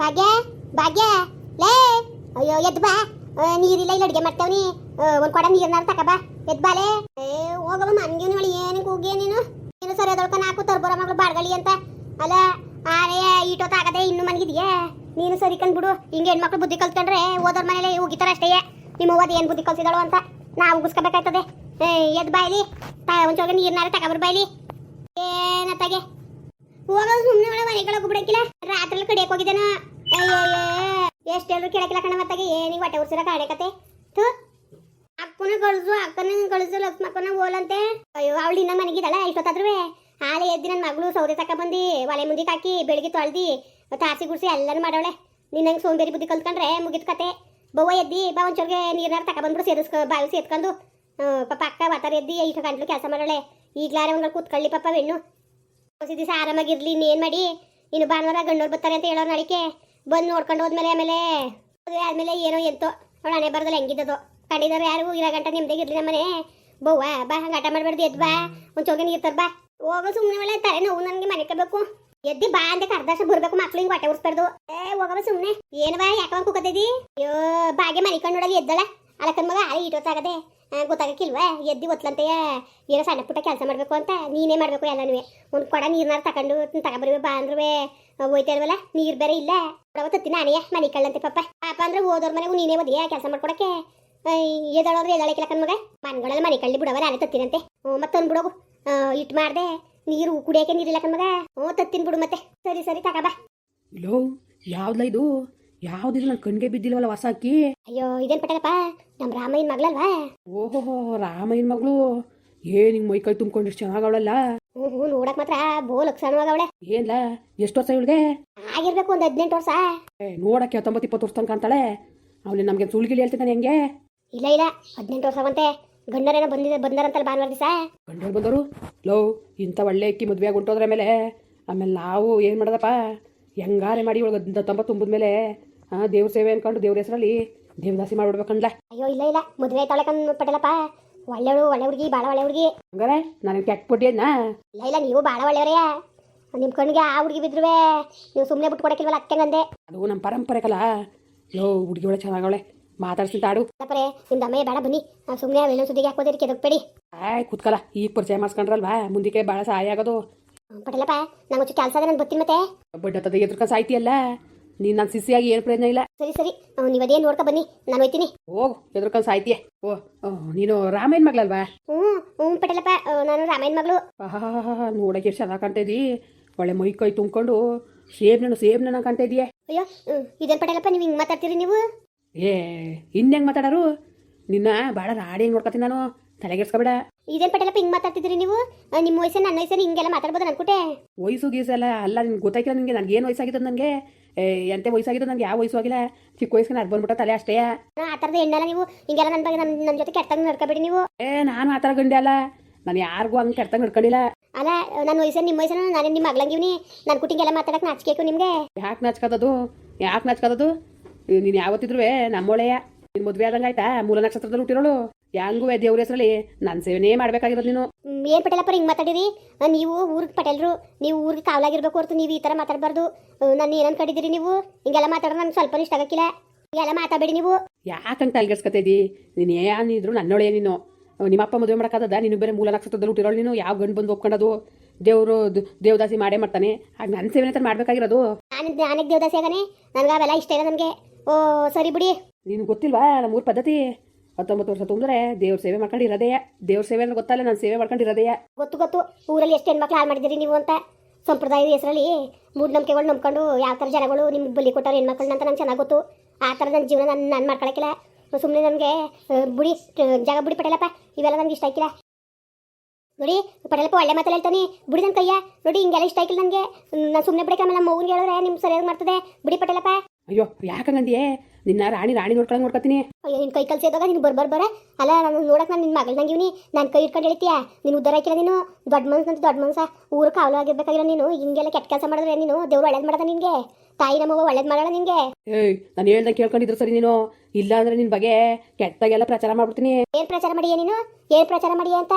ಭಾಗ್ಯ ಭಾಗ್ಯ ಲೇ, ಅಯ್ಯೋ ಎದ್ ಬಾ. ನೀರಿಲ್ಲ, ಇಲ್ಲ ಅಡುಗೆ ಮಾಡ್ತಾವ್ನಿ ಒಂದ್ ಕೊಡ ನೀರ್ನಾರ ತಕ ಬಾ. ಎದ್ ಬಾ ಲೇ. ಏ ಹೋಗವ ಮನ್ಗೆ ನೋಡಿ ಏನಕ್ಕೆ ಹೋಗಿ ನೀನು? ನೀನು ಸರಿ ಅದೊಳ್ಕ ನಾಲ್ಕು ತರ್ಬೋರ ಮಗಳು ಬಾಡ್ಗಳಿ ಅಂತ. ಅಲ್ಲ, ಆರೇ, ಈಟೋ ಆಗದೆ ಇನ್ನು ಮನ್ಗಿದ್ಯಾ? ನೀನು ಸರಿ ಕಂಡ್ಬಿಡು ಹಿಂಗೆ ಹೆಣ್ಮಕ್ಳು ಬುದ್ಧಿ ಕಲ್ತ್ಕೊಂಡ್ರೆ ಓದೋರ್ ಮನೇಲಿ ಹೋಗಿತರ ಅಷ್ಟೇ. ನಿಮ್ಮ ಅವ್ವದ ಏನ್ ಬುದ್ಧಿ ಕಲ್ಸಿದಾಳು ಅಂತ ನಾವು ಉಗಿಸ್ಕೋಬೇಕಾಯ್ತದೆ. ಏ, ಎದ್ದು ಬಾಯ್ಲಿ ಒಂಚೂರು ನೀರ್ನಾರ ತಗೊಬರ್ ಬಾಯ್ಲಿ ಏನತ್ತಾಗೆ ಹೋಗೋದು ಸುಮ್ಮನೆ ಒಳ್ಳೆ ಮನೆಗಳಿಗೆ ಬಿಡಕ್ಕಿಲ್ಲ ರಾತ್ರಿ ಕಡಿಯಕ್ ಹೋಗಿದ್ದೇನ. ಹೇಳಿದ್ರು ಕೆಳಕಿಲ್ಲ ಕಣ ಮತ್ತಾಗ. ಏನಿಗೆ ಹೊಟ್ಟೆ ಉರ್ಸಿರ ಕಾಡೆ ಕತೆ. ಥು. ಅಕ್ಕನ ಕಳಿಸು ಅಕ್ಕನ ಕಳಿಸು ಲಕ್ಷ್ಮಕ್ಕನ ಓಲಂತೆ. ಅಯ್ಯೋ, ಅವಳು ಇನ್ನ ಮನೆಗಿದ್ದಾಳೆ ಇಷ್ಟೊತ್ತಾದ್ರೂ ಹಾಲೆ ಎದ್ದಿ ನನ್ನ ಮಗಳು ಸೌದೆ ತಕ ಬಂದು, ಒಲೆ ಮುಂದಿಗೆ ಹಾಕಿ ಬೆಳಿಗ್ಗೆ ತೊಳ್ದಿ ತಾಸಿ ಗುಡಿಸಿ ಎಲ್ಲರೂ ಮಾಡವಳೆ. ನಿನ್ನಂಗೆ ಸೋಂಬೇರಿ ಬುದ್ಧಿ ಕಲ್ತ್ಕೊಂಡ್ರೆ ಮುಗಿದ ಕತೆ. ಬವ್ವ ಎದ್ದಿ, ಬಾ ಒಂಚೂರಿಗೆ ನೀರ್ನಾರ ತಕ ಬಂದ್ಬಿಡು ಸೇರಿಸ್ಕೊ ಬಾವಿ ಸೇರ್ಕೊಂಡು ಪಾಪ ಅಕ್ಕ ವಾತಾರ ಎದ್ದಿ ಇಷ್ಟು ಗಂಟ್ಲು ಕೆಲಸ ಮಾಡೋಳೆ ಈಗ್ಲಾರೆ ಒಂದು ಕೂತ್ಕೊಳ್ಳಿ ಪಾಪ ಹೆಣ್ಣು ಹೊಸ ದಿವಸ ಆರಾಮಾಗಿರ್ಲಿ ಇನ್ನೇನು ಮಾಡಿ? ಇನ್ನು ಭಾನುವಾರ ಗಂಡೋರು ಬರ್ತಾರೆ ಅಂತ ಹೇಳೋರು ನಡಿಕೆ. ಬಂದು ನೋಡ್ಕೊಂಡು ಹೋದ್ಮೇಲೆ ಆಮೇಲೆ ಮದುವೆ ಆದ್ಮೇಲೆ ಏನೋ ಎಂತೋ. ಅವಳು ಹಣೆ ಬರದಲ್ಲ ಹೆಂಗಿದ್ದದು. ಕಂಡಿದ್ದಾರೆ ಯಾರು ಇರೋ ಗಂಟ ನಿಮ್ದಾಗಿರ್ಲಿ ನಮ್ಮನೆ. ಬವ್ವ, ಬಾ, ಹಂಗೆ ಆಟ ಮಾಡಬಾರ್ದು ಎದ್ದು ಬಾ. ಒಂದು ಚೋಗಿನ ನೀರು ತರ್ ಬಾ ಹೋಗೋ ಸುಮ್ಮನೆ ಒಳ್ಳೆ ತಲೆ ನೋವು ನನಗೆ ಮನೆ ಕಬೇಕು ಎದ್ದಿ ಬಾ ಅಂತ ಕರ್ದಾಶ ಬರ್ಬೇಕು, ಮಕ್ಳು ಹಿಂಗೆ ಹೊಟ್ಟೆ ಉರ್ಸ್ಬಾರ್ದು. ಏ, ಹೋಗವ ಸುಮ್ಮನೆ ಏನು ಬಾ ಯಾಕವ ಕೂಕತ್ತಿದಿ? ಅಯ್ಯೋ, ಬಾಗೆ ಮನೆ ಕಂಡು ನೋಡೋದು ಎದ್ದಳ. ಅಲಕನ್ ಮಗ ಆಳೆ ಈಟೊತ್ತಾಗದೆ ಗೊತ್ತಾಗಕ್ಕಿಲ್ವಾ? ಎದ್ದಿ ಒತ್ಲಂತೆಯ ಏನೋ ಸಣ್ಣ ಪುಟ್ಟ ಕೆಲಸ ಮಾಡಬೇಕು ಅಂತ ನೀನೇ ಮಾಡಬೇಕು ಎಲ್ಲನೂ ಒಂದು ಕೊಡ ನೀರ್ನಾರು ತಗೊಂಡು ತಗೊಬರ್ವಿ ಬಾ ಅಂದ್ರೆ ಹೋಯ್ತಾ ಇಲ್ವಲ್ಲ? ನೀರು ಬೇರೆ ಇಲ್ಲ. ತತ್ತಿ ನಾನೇ ಮನೆ ಕಳ್ಳಂತೆ ಪಾಪ. ಪಾಪ ಅಂದ್ರೆ ಓದೋರ್ ಮನೆಗೂ ನೀನೇ ಓದಿಯ ಕೆಲಸ ಮಾಡ್ಕೊಡಕ್ಕೆ? ಎದಳೋದ್ರೆ ಎದಳಕ್ಕಿಲ್ಲ ಕಣ್ಮಗ ಮನ್ಗಳಲ್ಲಿ ಮನೆ ಕಳ್ಳಿ ಬಿಡವ, ನಾನೇ ತತ್ತಿನಂತೆ. ಹ್ಞೂ ಮತ್ತೆ ತಂದ್ಬಿಡೋಗು ಇಟ್ಟು ಮಾಡ್ದೆ. ನೀರು ಕುಡಿಯೋಕೆ ನೀರಿಲ್ಲ ಕಣ್ಮಗ ಹ್ಞೂ, ತತ್ತಿನ ಬಿಡು ಮತ್ತೆ. ಸರಿ ಸರಿ ತಗಬಾ ಹಲೋ ಯಾವ್ದಲ್ಲ ಇದು? ಯಾವ್ದಿಲ್ಲ ನನ್ನ ಕಣ್ಗೆ ಬಿದ್ದಿಲ್ವಲ್ಲ ಹೊಸ ಅಕ್ಕಿ ಅಯ್ಯೋ ಇದೇನ್ ಪಟೇಲಪ್ಪ? ನಮ್ಮ ರಾಮಯ್ಯನ ಮಗಳಲ್ವಾ? ಓಹೋ ರಾಮಯ್ಯನ ಮಗಳು. ಏನ್ ಹಿಂಗ್ ಮೈ ಕೈ ತುಂಬ್ಕೊಂಡಿಷ್ಟು ಚೆನ್ನಾಗವಳಲ್ಲ ಹ್ಞೂ ಹ್ಞೂ ನೋಡಕ್ ಮಾತ್ರ ಬೋ ಸಣ್ಣವಾಗವಳೆ ಏನ್ಲ ಎಷ್ಟು ವರ್ಷ ಇವಳಿಗೆ? ಆಗಿರ್ಬೇಕು ಒಂದ್ ಹದಿನೆಂಟು ವರ್ಷ. ಏ ನೋಡಕ್ಕೆ ಹತ್ತೊಂಬತ್ತು ಇಪ್ಪತ್ತು ವರ್ಷ ತನಕ ಅಂತಾಳೆ ಅವಳು ನಮಗೆ ಸುಳ್ಗಿಲಿ ಹೇಳ್ತಿದ್ದಾನೆ ಹೆಂಗೆ? ಇಲ್ಲ ಇಲ್ಲ ಹದಿನೆಂಟು ವರ್ಷವಂತೆ. ಗಂಡರೇನೋ ಬಂದಿದೆ ಬಂದರಂತ ಭಾನುವಾರ ದಿವಸ. ಗಂಡರು ಬಂದರು? ಲೋ ಇಂಥ ಒಳ್ಳೆ ಅಕ್ಕಿ ಮದುವೆ ಹೊಂಟೋದ್ರ ಮೇಲೆ ಆಮೇಲೆ ನಾವು ಏನು ಮಾಡದಪ್ಪ? ಹೆಂಗಾರೆ ಮಾಡಿ ಇವಳು ತೊಂಬತ್ತು ತುಂಬಿದ್ಮೇಲೆ ಹಾಂ ದೇವ್ರ ಸೇವೆ ಅನ್ಕೊಂಡು ದೇವ್ರ ಹೆಸರಲ್ಲಿ ದೇವದಾಸಿ ಮಾಡ್ಬಿಡ್ಬೇಕಂದ್ಲ. ಅಯ್ಯೋ ಇಲ್ಲ ಇಲ್ಲ. ಮದುವೆ ಆಯ್ತಾಳೆ ಕಣ್ ಪಟೇಲಪ್ಪ. ಒಳ್ಳೆವಳು ಒಳ್ಳೆ ಹುಡುಗಿ ಭಾಳ ಒಳ್ಳೆ ಹುಡುಗಿ. ಹಂಗಾರೆ ನಾನು ಕೆಟ್ಟ ಪುಟ್ಟಿಯನ್ನ ಇಲ್ಲ ಇಲ್ಲ ನೀವು ಭಾಳ ಒಳ್ಳೆಯವರೇ. ನಿಮ್ಮ ಕಣ್ಣಿಗೆ ಆ ಹುಡುಗಿ ಬಿದ್ರುವೆ. ನೀವು ಸುಮ್ಮನೆ ಬಿಟ್ಟು ಕೊಡಕ್ಕಿಲ್ವಲ್ಲ ಅಕ್ಕಂಗಂದೆ ಅದು ನಮ್ಮ ಪರಂಪರೆ ಕಲ. ಯೋ ಹುಡುಗಿ ಒಳ್ಳೆ ಚೆನ್ನಾಗವಳೆ. ಮಾತಾಡ್ಸಿ ತಾಡು. ಅಪ್ಪರೇ ನಿಮ್ಮ ದಮ್ಮಯ್ಯ ಬೇಡ ಬನ್ನಿ. ಸುಮ್ಮನೆ ವೇಣು ಸುದ್ದಿಗೆ ಹಾಕೋದಿರಿ ಕೆದಕ್ಬೇಡಿ. ಆಯ್ ಕೂತ್ಕಲ್ಲ ಈಗ ಪರಿಚಯ ಮಾಡ್ಸ್ಕೊಂಡ್ರಲ್ವಾ? ಮುಂದಕ್ಕೆ ಭಾಳ ಸಹಾಯ ಆಗೋದು. ಪಟೇಲಪ್ಪ ನಂಗೆ ಒಂಚೂರು ಕೆಲಸ ಅದ ನಾನು ಬರ್ತೀನಿ ಮತ್ತೆ. ಬಡ್ಡ ತದ ಎದ್ರಕ ಸಾಯ್ತಿಯಲ್ಲ? ನೀನು ನನ್ನ ಸಿಸಿಯಾಗಿ ಏನು ಪ್ರಯೋಜನ ಇಲ್ಲ? ಸರಿ ಸರಿ. ನೀವು ಅದೇನು ನೋಡ್ಕೊ ಬನ್ನಿ ನಾನು ಹೋಯ್ತೀನಿ. ಹೋಗು ಎದ್ರಕೊಂಡು ಸಾಯ್ತೀಯ. ಓ ಓ, ನೀನು ರಾಮೇನ್ ಮಗಳಲ್ವಾ? ಹ್ಞೂ ಹ್ಞೂ ಪಟೇಲಪ್ಪ. ಆ, ನಾನು ರಾಮಾಯಣ ಮಗಳು. ನೋಡಕ್ಕೆ ಎಷ್ಟು ಚೆನ್ನಾಗಿ ಕಾಣ್ತಾ ಇದೀ. ಒಳ್ಳೆ ಮೈ ಕೈ ತುಂಬ್ಕೊಂಡು ಸೇಬ್ ನಾನು ಸೇಬ್ ನಾನು ಕಾಣ್ತಾ ಇದೀಯ? ಅಯ್ಯೋ ಹ್ಮ್, ಇದೇನ್ ಪಟೇಲಪ್ಪ ನೀವು ಹಿಂಗೆ ಮಾತಾಡ್ತೀರಿ ನೀವು? ಏ ಇನ್ನೆಂಗೆ ಮಾತಾಡೋರು? ನಿನ್ನ ಭಾಳ ರಾಡಿ ಹೆಂಗ್ ನೋಡ್ಕೊತೀನಿ ನಾನು. ತಲೆಗೆಡ್ಸ್ಕೊಬೇಡ. ಇದೇನ್ ಪಟೇಲಪ್ಪ ಹಿಂಗೆ ಮಾತಾಡ್ತಿದ್ರಿ ನೀವು? ಆ, ನಿಮ್ಮ ವಯಸ್ಸು ನನ್ನ ವಯಸ್ಸು ಹಿಂಗೆಲ್ಲ ಮಾತಾಡ್ಬೋದು ಅನ್ಕೊಟ್ಟೆ ವಯಸ್ಸು ಗೀಸೆಲ್ಲ ಅಲ್ಲ ನಿನ್ಗೆ ಗೊತ್ತಾಗಿಲ್ಲ ನಿನಗೆ ನನಗೆ ಏನು ವಯಸ್ಸಾಗಿದ್ದು ನನಗೆ? ಎಂತೆ ವಯಸ್ಸಾಗಿದ್ದು ನನಗೆ? ಯಾವ ವಯಸ್ಸು ಆಗಿಲ್ಲ? ಚಿಕ್ಕ ವಯಸ್ಸಿಗೆ ಅದು ಬಂದ್ಬಿಟ್ಟ ತಲೆ ಅಷ್ಟೇ. ಆ ಥರದ ಹೆಣ್ಣಲ್ಲ ನೀವು. ಹಿಂಗೆಲ್ಲ ನನ್ನ ಬಗ್ಗೆ ನನ್ನ ನನ್ನ ಜೊತೆ ಕೆಟ್ಟಂಗೆ ನಡ್ಕೊಬೇಡಿ ನೀವು. ಏ ನಾನು ಆ ಥರ ಗಂಡೆ ಅಲ್ಲ. ನಾನು ಯಾರಿಗೂ ಹಂಗೆ ಕೆಟ್ಟಂಗೆ ನಡ್ಕೊಂಡಿಲ್ಲ. ಅಲ್ಲ ನನ್ನ ವಯಸ್ಸು ನಿಮ್ಮ ವಯಸ್ಸು ನಾನು ನಿಮ್ಮ ಮಗಳಂಗಿವ್ನಿ. ನನ್ನ ಕುಟಿಂಗೆಲ್ಲ ಮಾತಾಡಕ್ಕೆ ನಾಚಿಕೆ ನಿಮಗೆ? ಯಾಕೆ ನಾಚ್ಕೋದದು? ಯಾಕೆ ನಾಚ್ಕೋದದು? ನೀನು ಯಾವತ್ತಿದ್ರು ನಮ್ಮೊಳೆಯ? ನಿನ್ನ ಮದುವೆ ಆದಂಗೆ ಆಯ್ತಾ? ಮೂಲ ನಕ್ಷತ್ರದಲ್ಲಿ ಹುಟ್ಟಿರೋಳು? ಹೆಂಗೂ ದೇವ್ರ ಹೆಸರಲ್ಲಿ ನನ್ನ ಸೇವನೆ ಮಾಡ್ಬೇಕಾಗಿರೋದು ನೀನು. ಏನು ಪಟೇಲಪ್ಪ ಹಿಂಗೆ ಮಾತಾಡಿರಿ. ನೀವು ಊರಿಗೆ ಪಟೇಲ್ರು ನೀವು ಊರಿಗೆ ಕಾವಲಾಗಿರ್ಬೇಕು ಹೊರತು ನೀವು ಈ ಥರ ಮಾತಾಡಬಾರ್ದು. ನಾನು ಏನನ್ ಕಡಿದಿರಿ ನೀವು? ಹಿಂಗೆಲ್ಲ ಮಾತಾಡೋ ನನಗೆ ಸ್ವಲ್ಪ ಇಷ್ಟ ಆಗಕ್ಕಿಲ್ಲ. ಹಿಂಗೆಲ್ಲ ಮಾತಾಡಬೇಡಿ ನೀವು. ಯಾಕಂಗೆ ತಲೆಗೆಡ್ಸ್ಕೊತಿದ್ದಿ ನೀನು ಏನಿದ್ರು ನನ್ನೊಳೆ ನೀನು. ನಿಮ್ಮಪ್ಪ ಮದುವೆ ಮಾಡೋಕ್ಕಾಗದ ನೀನು ಬೇರೆ ಮೂಲ ನಕ್ಷತ್ರದಲ್ಲಿ ಹುಟ್ಟಿರೋಳು ನೀನು? ಯಾವ ಗಂಡು ಬಂದು ಒಪ್ಕೊಂಡದು? ದೇವರು ದೇವದಾಸಿ ಮಾಡೇ ಮಾಡ್ತಾನೆ. ಹಾಗೆ ನನ್ನ ಸೇವನೆ ಅಂತ ಮಾಡ್ಬೇಕಾಗಿರೋದು. ನಾನು ನಾನೇ ದೇವದಾಸಿ ಆಗನೆ? ನನ್ಗೆ ಅವೆಲ್ಲ ಇಷ್ಟ ಇಲ್ಲ ನನಗೆ. ಓ ಸರಿ ಬಿಡಿ. ನೀನು ಗೊತ್ತಿಲ್ವಾ ನಮ್ಮೂರ ಪದ್ಧತಿ? ಹತ್ತೊಂಬತ್ತು ವರ್ಷ ತುಂಬಿದ್ರೆ ದೇವ್ರ ಸೇವೆ ಮಾಡ್ಕೊಂಡು ಇರೋದೇ ದೇವ್ರ ಸೇವೆ ಅಂದ್ರೆ ಗೊತ್ತಲ್ಲ ನಾನು ಸೇವೆ ಮಾಡ್ಕೊಂಡು ಇರೋದೇ ಗೊತ್ತು ಗೊತ್ತು. ಊರಲ್ಲಿ ಎಷ್ಟು ಹೆಣ್ಮಕ್ಳು ಹಾಳು ಮಾಡಿದ್ರಿ ನೀವು ಅಂತ? ಸಂಪ್ರದಾಯದ ಹೆಸರಲ್ಲಿ ಮೂಢನಂಬಿಕೆಗಳು ನಂಬ್ಕೊಂಡು ಯಾವ ಥರ ಜನಗಳು ನಿಮ್ಗೆ ಬಲಿ ಕೊಟ್ಟವ್ರು ಹೆಣ್ಮಕ್ಳನ್ನ ಅಂತ ನಂಗೆ ಚೆನ್ನಾಗಿ ಗೊತ್ತು. ಆ ಥರ ನನ್ನ ಜೀವನ ನಾನು ನಾನು ಮಾಡ್ಕೊಳಕ್ಕಿಲ್ಲ. ಸುಮ್ಮನೆ ನನಗೆ ಬುಡಿ ಜಾಗ ಬುಡಿ ಪಟೇಲಪ್ಪ ಇವೆಲ್ಲ ನನಗೆ ಇಷ್ಟ ಆಯ್ಕಿಲ್ಲ. ನೋಡಿ ಪಟೇಲಪ್ಪ ಒಳ್ಳೆ ಮಾತಲ್ಲಿ ಹೇಳ್ತಾನೆ ಬುಡಿ ನನ್ನ ಕೈಯ ನೋಡಿ ಹಿಂಗೆಲ್ಲ ಇಷ್ಟ ಆಯ್ಕಿಲ್ಲ ನನಗೆ. ನಾನು ಸುಮ್ಮನೆ ಬಿಡಕ್ಕೆ ಆಮೇಲೆ ನಮ್ಮ ಮಗುನಿಗೆ ಹೇಳಿದ್ರೆ ನಿಮ್ಗೆ ಸರಿಯಾಗಿ ಮಾಡ್ತದೆ. ಬಿಡಿ ಪಟೇಲಪ್ಪ. ಅಯ್ಯೋ ಯಾಕಂಗಂದಿಯೇ ನಿನ್ನ ರಾಣಿ ರಾಣಿ ನೋಡ್ಕೊಂಡು ನೋಡ್ಕೊತೀನಿ. ಅಯ್ಯೋ ನಿನ್ನ ಕೈ ಕಲ್ಸಿದಾಗ ನೀನು ಬರ್ ಬರ್ ಬರ. ಅಲ್ಲ ನಾನು ನೋಡಕ್ ನಾನು ನಿನ್ನ ಮಗಳು ನಂಗಿವ್ನಿ. ನಾನು ಕೈ ಇಟ್ಕೊಂಡು ಹೇಳ್ತೀಯ? ನೀನು ಉದ್ದಾರ ಹಾಕಿಲ್ಲ ನೀನು? ದೊಡ್ಡ ಮನ್ಸು ಅಂತ ದೊಡ್ಡ ಮನ್ಸ. ಊರು ಕಾವಲು ಆಗಿರ್ಬೇಕಾಗಿರೋ ನೀನು. ಹಿಂಗೆಲ್ಲ ಕೆಟ್ಟ ಕೆಲಸ ಮಾಡಿದ್ರೆ ನೀನು? ದೇವ್ರು ಒಳ್ಳೇದು ಮಾಡದ ನಿನಗೆ? ತಾಯಿ ನಮ್ಮವ್ವ ಒಳ್ಳೇದು ಮಾಡೋಣ ನಿನಗೆ? ಏಯ್ ನಾನು ಹೇಳ್ದಂಗೆ ಕೇಳ್ಕೊಂಡಿದ್ರು ಸರಿ ನೀನು. ಇಲ್ಲ ಅಂದ್ರೆ ನಿನ್ ಬಗ್ಗೆ ಕೆಟ್ಟಾಗೆಲ್ಲ ಪ್ರಚಾರ ಮಾಡ್ಬಿಡ್ತೀನಿ. ಏನ್ ಪ್ರಚಾರ ಮಾಡಿಯ ನೀನು? ಏನ್ ಪ್ರಚಾರ ಮಾಡಿಯ ಅಂತ?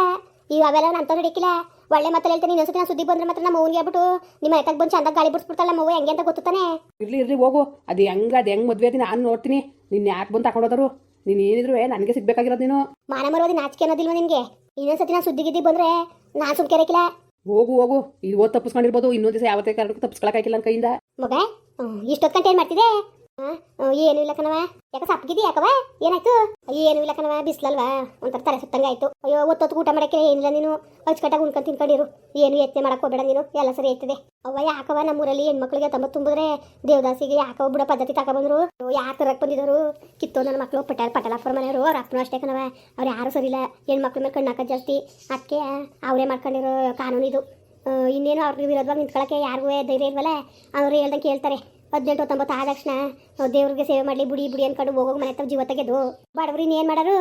ಈಗ ಅವೆಲ್ಲ ನಾನು ತಂದು ಹಿಡಿಕಿಲ್ಲ. ಒಳ್ಳೆ ಮಾತಲ್ಲಿ ಹೇಳ್ತೀನಿ ಇನ್ನೊಂದ್ಸತಿ ನಾನು ಸುದ್ದಿ ಬಂದ್ರೆ ಮಾತ್ರ ನಮ್ಮ ಅವ್ನಿಗೆ ಹೇಳ್ಬಿಟ್ಟು ನಿಮ್ಮ ಎತ್ತಾಗ ಬಂದು ಚಂದಾಗ ಗಾಳಿ ಬಿಡಿಸ್ಬಿಡ್ತಾಳೆ ನಮ್ಮ ಅವ್ವ ಹೆಂಗೆ ಅಂತ ಗೊತ್ತಾನೆ ಇರ್ಲಿ ಇರ್ಲಿ ಹೋಗು. ಅದು ಹೆಂಗೆ ಅದು ಹೆಂಗ್ ಮದ್ವೆ ಆದಿ ನಾನು ನೋಡ್ತೀನಿ. ನಿನ್ನ ಯಾಕೆ ಬಂದು ತಗೊಂಡೋದರು ನೀನು ಏನಿದ್ರು ನನಗೆ ಸಿಗ್ಬೇಕಾಗಿರೋದು ನೀನು. ಮಾನ ಮರೋದು ನಾಚಿಕೆ ಅನ್ನೋದಿಲ್ವ ನಿನಗೆ? ಇನ್ನೊಂದ್ಸತಿ ನಾನು ಸುದ್ದಿ ಗಿದ್ದಿ ಬಂದ್ರೆ ನಾನು ಸುಮ್ಕೆ ಇರಕ್ಕಿಲ್ಲ ಹೋಗು ಹೋಗು. ಇದು ಓದ್ ತಪ್ಪಿಸ್ಕೊಂಡಿರ್ಬೋದು. ಇನ್ನೊಂದು ದಿವಸ ಯಾವತ್ತೇ ಕಾರಣಕ್ಕೂ ತಪ್ಪಿಸ್ಕೊಳಕ್ಕಾಗಿಲ್ಲ ನನ್ನ ಕೈಯಿಂದ. ಮಗ ಇಷ್ಟೊತ್ತು ಗಂಟೆ ಏನು ಆ, ಏನು ಇಲ್ಲ ಕಣವ ಯಾಕ ಸಪ್ಪಗಿದ್ದಿ ಯಾಕವ ಏನಾಯ್ತು? ಏನು ಇಲ್ಲ ಕಣವ ಬಿಸ್ಲಲ್ವಾ? ಒಂಥರ ತಲೆ ಸುತ್ತಂಗ ಆಯ್ತು. ಅಯ್ಯೋ ಒತ್ತೊತ್ತು ಊಟ ಮಾಡಕ್ಕೆ ಏನಿಲ್ಲ ನೀನು. ಅಚ್ಚುಕಟ್ಟಾಗಿ ಉಣ್ಕೊಂಡು ತಿನ್ಕೊಂಡಿರು. ಏನು ಯತ್ನೆ ಮಾಡಕ್ ಹೋಗ್ಬೇಡ ನೀನು. ಎಲ್ಲ ಸರಿ ಆಯ್ತದೆ. ಅವ್ವ ಯಾಕವ ನಮ್ಮೂರಲ್ಲಿ ಹೆಣ್ಮಕ್ಳಿಗೆ ತಂಬ ತುಂಬಿದ್ರೆ ದೇವದಾಸಿಗೆ ಯಾಕವ ಬಿಡೋ ಪದ್ಧತಿ ತಗೊಬಂದ್ರು ಯಾರು ತರಕ್ ಬಂದಿದ್ರು ಕಿತ್ತೋ ನನ್ನ ಮಕ್ಕಳು ಪಟೇಲ್, ಪಟಲಾಪುರ ಮನೆಯವರು. ಅವ್ರ ಅಪ್ಪನೂ ಅಷ್ಟೇ ಕಣವ ಅವ್ರು ಯಾರು ಸರಿ ಇಲ್ಲ. ಹೆಣ್ಮಕ್ಳ ಮೇಲೆ ಕಣ್ಣಾಕ ಜಾಸ್ತಿ. ಅದಕ್ಕೆ ಅವರೇ ಮಾಡ್ಕೊಂಡಿರೋ ಕಾನೂನು ಇದು. ಇನ್ನೇನು ಅವ್ರಿಗೆ ವಿರೋಧವಾಗಿ ನಿಂತ್ಕೊಳ್ಳೋಕೆ ಯಾರಿಗೂ ಧೈರ್ಯ ಇಲ್ವಲ್ಲ? ಅವ್ರು ಹೇಳ್ದಂಗೆ ಕೇಳ್ತಾರೆ. ಹದಿನೆಂಟು, ಹತ್ತೊಂಬತ್ತು ಆದ ತಕ್ಷಣ ದೇವ್ರಿಗೆ ಸೇವೆ ಮಾಡಲಿ, ಬುಡಿ ಬುಡಿ ಅನ್ಕೊಂಡು ಹೋಗೋ ಮನೆ ತಮ್ಮ ಜೀವ ತೆಗೆದು. ಬಡವ್ರು ಇನ್ನೇನು ಮಾಡೋರು?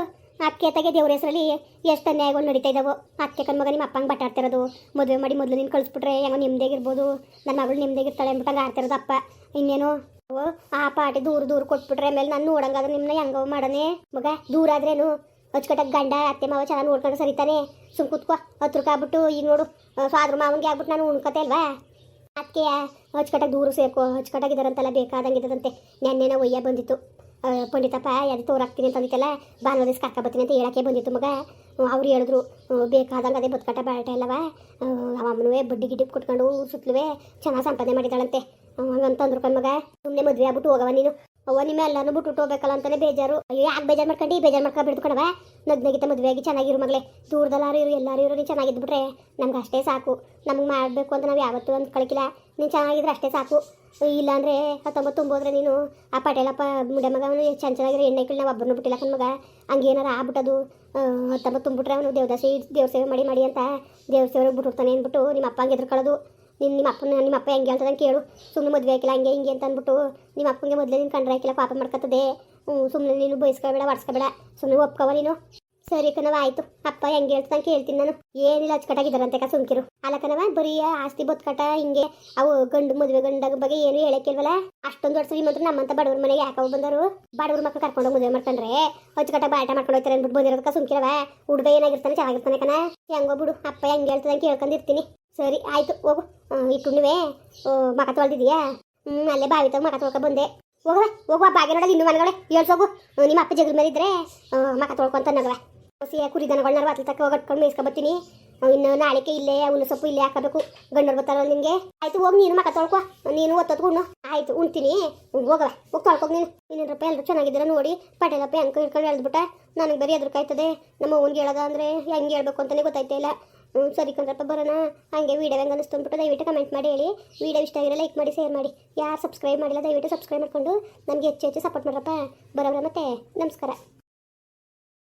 ಅಕ್ಕೆ ತೆಗೆ ದೇವ್ರ ಹೆಸರಲ್ಲಿ ಎಷ್ಟು ಅನ್ಯಾಯಗಳು ನಡೀತಾ ಇದ್ದಾವೆ ಅಕ್ಕೆ ಕಣ್ಮಗ ನಿಮ್ಮ ಅಪ್ಪಂಗೆ ಬಟ್ಟಾಡ್ತಿರೋದು ಮದುವೆ ಮಾಡಿ ಮೊದಲು ನೀನು ಕಳಿಸ್ಬಿಟ್ರೆ ಹೆಂಗೋ ನಿಮ್ದೇಗಿರ್ಬೋದು. ನನ್ನ ಮಗಳು ನಿಮ್ದೇಗಿರ್ತಾಳೆ ಅಂದ್ಬಿಟ್ಟಂಗೆ ಆಡ್ತಿರೋದು ಅಪ್ಪ. ಇನ್ನೇನು? ಆ ಪಾಟಿ ದೂರ ದೂರ ಕೊಟ್ಬಿಟ್ರೆ ಆಮೇಲೆ ನಾನು ನೋಡಂಗಾದ್ರೆ ನಿಮ್ಮನ್ನ ಹೆಂಗೋ ಮಾಡನೆ. ಮಗ, ದೂರ ಆದ್ರೇನು? ಅಚ್ಚುಕಟ್ಟಾಗಿ ಗಂಡ, ಅತ್ತೆ, ಮಾವ ಚೆನ್ನಾಗಿ ನೋಡ್ಕೊಂಡು ಸರಿತಾನೆ. ಸುಮ್ ಕುತ್ಕೋ, ಹತ್ತು ರೂಪಾಯಿ ಆಗ್ಬಿಟ್ಟು, ಈಗ ನೋಡು ಸ್ವಾದ್ರ ಮಾವನಿಗೆ ಆಗ್ಬಿಟ್ಟು ನಾನು ಉಣ್ಕತೆ ಅಲ್ವಾ ಅದಕ್ಕೆ ಅಚ್ಚುಕಟ್ಟಾಗಿ ದೂರ ಸೇರ್ಕೋ ಅಚ್ಚುಕಟ್ಟಾಗಿದ್ದಾರಂತೆಲ್ಲ ಬೇಕಾದಂಗಿದ್ದದಂತೆ ನೆನ್ನೆನ ಒಯ್ಯ ಬಂದಿತ್ತು. ಪಂಡಿತಪ್ಪ ಅದು ತೋರಾಕ್ತೀನಿ ಅಂತ ಅಂದಿತ್ತಲ್ಲ ಭಾನುವಾರ ಬರ್ತೀನಿ ಅಂತ ಹೇಳಕ್ಕೆ ಬಂದಿತ್ತು ಮಗ. ಅವ್ರು ಹೇಳಿದ್ರು ಬೇಕಾದಂಗೆ ಅದೇ ಬತ್ಕಟಾ ಬಾಳಟ ಇಲ್ಲವ ಅವಮ್ಮನೂ ಬಡ್ಡಿ ಗಿಡ್ಡಿ ಕೊಟ್ಕೊಂಡು ಸುತ್ತಲುವೆ ಚೆನ್ನಾಗಿ ಸಂಪಾದನೆ ಮಾಡಿದಾಳಂತೆ ಹಂಗಂತಂದ್ರು ಕಣ್ಮಗ ಸುಮ್ಮನೆ ಮದುವೆ ಆಗ್ಬಿಟ್ಟು ಹೋಗವ ನೀನು. ಅವ್ವ ನಿಮ್ಮ ಎಲ್ಲಾನು ಬಿಟ್ಟು ಹೋಗ್ಬೇಕಲ್ಲ ಅಂತಾನೆ ಬೇಜಾರು. ಅಯ್ಯೋ, ಯಾಕೆ ಬೇಜಾರು ಮಾಡ್ಕೊಂಡು? ಬೇಜಾರು ಮಾಡ್ಕೊಬಿಡ್ದು ಕಣವ ನಗ್ನಗಿತ ಮದುವೆಯಾಗಿ ಚೆನ್ನಾಗಿರು ಮಗಳೇ. ದೂರದಲ್ಲಾರು ಇರು, ಎಲ್ಲಾರು ಇರು, ನೀನು ಚೆನ್ನಾಗಿದ್ಬಿಟ್ರೆ ನಮ್ಗೆ ಅಷ್ಟೇ ಸಾಕು. ನಮ್ಗೆ ಮಾಡಬೇಕು ಅಂತ ನಾವು ಯಾವತ್ತೂ ಅಂತ ಕಳಕಿಲ್ಲ. ನೀನು ಚೆನ್ನಾಗಿದ್ರೆ ಅಷ್ಟೇ ಸಾಕು. ಇಲ್ಲಾಂದರೆ ಹತ್ತೊಂಬತ್ತು ತುಂಬೋದ್ರೆ ನೀನು ಆ ಪಟೇಲಪ್ಪ ಮುಡೆ ಮಗ ಅವನು ಚೆನ್ನ ಚೆನ್ನಾಗಿರೋ ಎಣ್ಣೆಗಳು ನಾವು ಒಬ್ಬರನ್ನು ಬಿಟ್ಟಿಲ್ಲ ಕಣ್ಮಗ ಮಗ. ಹಂಗೇನಾರ ಆಗ್ಬಿಟ್ಟದು. ಹತ್ತೊಂಬತ್ತು ತುಂಬಿಟ್ರೆ ಅವನು ದೇವದಾಸಿ, ದೇವ್ರ ಸೇವೆ ಮಾಡಿ ಮಾಡಿ ಅಂತ ದೇವ್ರ ಸೇವೆ ಬಿಟ್ಟಿರ್ತಾನೆ ಅಂದ್ಬಿಟ್ಟು ನಿಮ್ಮ ಅಪ್ಪಂಗೆ ಹಂಗೆ ಎದ್ರುಕೊಳ್ಳೋದು ನಿನ್ನ ನಿಮ್ಮ ಅಪ್ಪನ ನಿಮ್ಮ ಅಪ್ಪ ಹೆಂಗೆ ಹೇಳ್ತದಂಗೆ ಕೇಳು. ಸುಮ್ಮನೆ ಮದುವೆ ಹಾಕಿಲ್ಲ, ಹಂಗೆ ಹಿಂಗೆ ಅಂತ ಅಂದ್ಬಿಟ್ಟು ನಿಮ್ಮ ಅಪ್ಪನಿಗೆ ಮೊದಲೇ ನೀನು ಕಂಡ್ರೆ ಹಾಕಿಲ್ಲ, ಪಾಪ ಮಾಡ್ಕೊತದೆ. ಸುಮ್ಮನೆ ನೀನು ಬಯಸ್ಕೋಬೇಡ ಒಡ್ಸ್ಕೊಬೇಡ. ಸುಮ್ಮನೆ ಒಪ್ಕವ ನೀನು. ಸರಿ ಕಣವ ಆಯ್ತು. ಅಪ್ಪ ಹೆಂಗೆ ಹೇಳ್ತದಂಗೆ ಕೇಳ್ತೀನಿ ನಾನು. ಏನಿಲ್ಲ, ಅಚ್ಚಕಟ್ಟಾಗಿದ್ದಾರಂತೆ ಕಾ ಸುಮ್ಕಿರು. ಅಲ್ಲ ಕಣವ ಬರೀ ಆಸ್ತಿ ಬೊತ್ಕಟ ಹಿಂಗೆ ಅವು ಗಂಡು ಮದುವೆ ಗಂಡಗ ಬಗ್ಗೆ ಏನು ಹೇಳಕ್ಕಿಲ್ವಲ್ಲ? ಅಷ್ಟೊಂದು ದೊಡ್ಡ ಶ್ರೀಮಂತರು ನಮ್ಮಂತ ಬಡವ್ರ ಮನೆಗೆ ಯಾಕವ ಬಂದರು? ಬಡವ್ರ ಮಕ್ಕಳು ಕರ್ಕೊಂಡು ಮದುವೆ ಮಾಡ್ಕೊಂಡ್ರೆ ಅಚ್ಚುಕಟ್ಟ ಬಾಟ ಮಾಡ್ಕೊಂಡು ಹೋಗ್ತಾರೆ ಅಂದ್ಬಿಟ್ಟು ಬಂದಿರೋದಕ್ಕ ಸುಮ್ಕಿರವ ಹುಡುಗ ಏನಾಗಿರ್ತಾನೆ ಚೆನ್ನಾಗಿರ್ತಾನೆ ಕಣ. ಹೆಂಗೋ ಬಿಡು, ಅಪ್ಪ ಹೆಂಗೆ ಹೇಳ್ತದಂಗೆ ಕೇಳ್ಕೊಂಡಿರ್ತೀನಿ. ಸರಿ, ಆಯ್ತು, ಹೋಗು. ಇಟ್ಟುಣ್ಣುವೆ. ಮಕ ತೊಳ್ದಿದ್ಯಾ ಹ್ಞೂ ಅಲ್ಲೇ ಬಾವಿ ತಗ ಮಕ ತೊಳ್ಕೊ ಬಂದೆ. ಹೋಗವ ಹೋಗುವ ಬಾಗಿ ನೋಡೋದು ಇನ್ನು ಮನೆಗಳೇ. ಹೇಳ್ಸೋಗು ನಿಮ್ಮ ಅಪ್ಪ ಜಗಳ ಇದ್ರೆ ಮಕ ತೊಳ್ಕೊಂತ ನಗವ ಹಸಿ ಕುರಿ ದನಗಳನ್ನ ವಾತ್ಲ ತಕ್ಕ ಹೋಗಟ್ಕೊಂಡು ಮೇಯಿಸ್ಕೊಬತ್ತೀನಿ. ಇನ್ನು ನಾಳೆಗೆ ಇಲ್ಲೇ ಹುಲ್ಲು ಸೊಪ್ಪು ಇಲ್ಲೇ ಹಾಕಬೇಕು ಗಂಡರು ಬರ್ತಾರಲ್ಲ ನಿಮಗೆ ಆಯ್ತು, ಹೋಗಿ ನೀನು ಮಕ್ಕ ತೊಳ್ಕೊ. ನೀನು ಒತ್ತೊತ್ತು ಉಣ್ಣು. ಆಯ್ತು, ಉಣ್ತೀನಿ. ಹೋಗವ. ಹೋಗಿ ತೊಳ್ಕೊ ನೀನು. ಇನ್ನೂರು ರೂಪಾಯಿ ಎಲ್ಲರೂ ಚೆನ್ನಾಗಿದ್ದೀರ ನೋಡಿ. ಪಟೇಲಪ್ಪ ಹೆಂಗೆ ಹಿಡ್ಕೊಂಡು ಎಳ್ದ್ಬಿಟ್ಟೆ. ನನಗೆ ಬರೀ ಎದ್ರಕಾಯ್ತದೆ ನಮ್ಮ ಅವ್ನಿಗೆ ಹೇಳೋದ ಅಂದರೆ ಹೆಂಗೆ ಹೇಳ್ಬೇಕು ಅಂತಲೇ ಗೊತ್ತಾಯ್ತಾ ಇಲ್ಲ. ಹ್ಞೂ ಸರಿ ಕಂದ್ರಪ್ಪ ಬರೋಣ. ಹಾಗೆ ವೀಡಿಯೋ ಹೆಂಗೆ ಅನಿಸ್ತು ಅಂದ್ಬಿಟ್ಟು ದಯವಿಟ್ಟು ಕಮೆಂಟ್ ಮಾಡಿ ಹೇಳಿ. ವೀಡಿಯೋ ಇಷ್ಟ ಆಗಿರೋ ಲೈಕ್ ಮಾಡಿ ಶೇರ್ ಮಾಡಿ. ಯಾರು ಸಬ್ಸ್ಕ್ರೈಬ್ ಮಾಡಿಲ್ಲ, ದಯವಿಟ್ಟು ಸಬ್ಸ್ಕ್ರೈಬ್ ಮಾಡಿಕೊಂಡು. ನಮಗೆ ಹೆಚ್ಚು ಹೆಚ್ಚು ಸಪೋರ್ಟ್ ಮಾಡ್ರಪ್ಪ. ಬರೋಬ್ರ ಮತ್ತೆ. ನಮಸ್ಕಾರ.